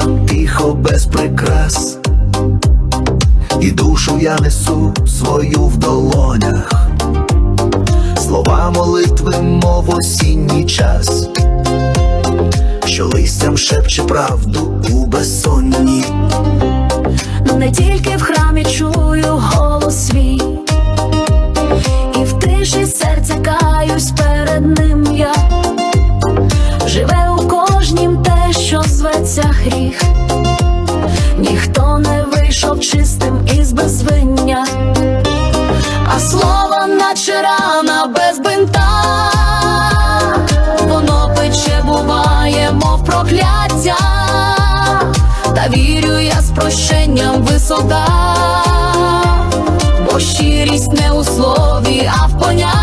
до тихо без прикрас, і душу я несу свою в долонях, слова молитви, мов осінній час, що листям шепче правду у безсонні. не тільки в храмі чую голос свій, і в тиші серця каюсь перед ним я, живе рана без бинта, воно пече буває, мов прокляття. Та вірю я з прощенням висота, бо щирість не у слові, а в поняттях.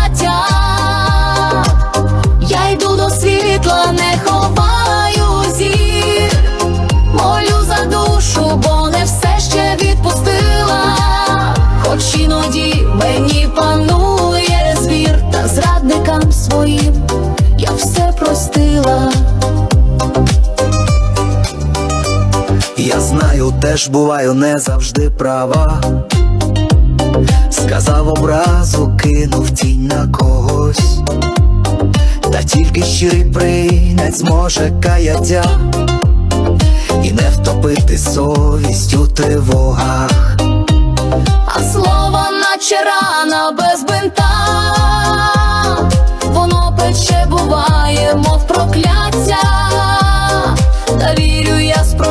Своїм я все простила. Я знаю, теж буваю не завжди права. Сказав образу, кинув тінь на когось, та тільки щирий прийнять зможе каяття і не втопити совість у тривогах. А слово наче рана без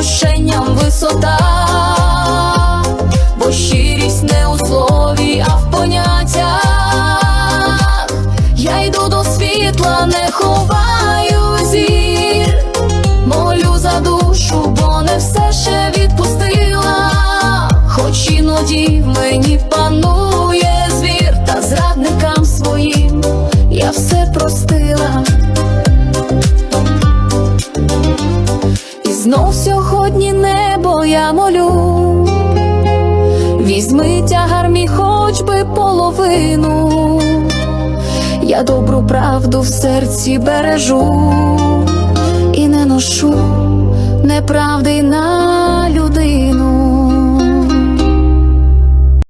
я прощенням висота, бо щирість не у слові, а в поняттях. Я йду до світла, не ховаю зір, молю за душу, бо не все ще відпустила, хоч іноді в мені панує знов сьогодні небо я молю, візьми тягар мій хоч би половину, я добру правду в серці бережу. І не ношу неправди на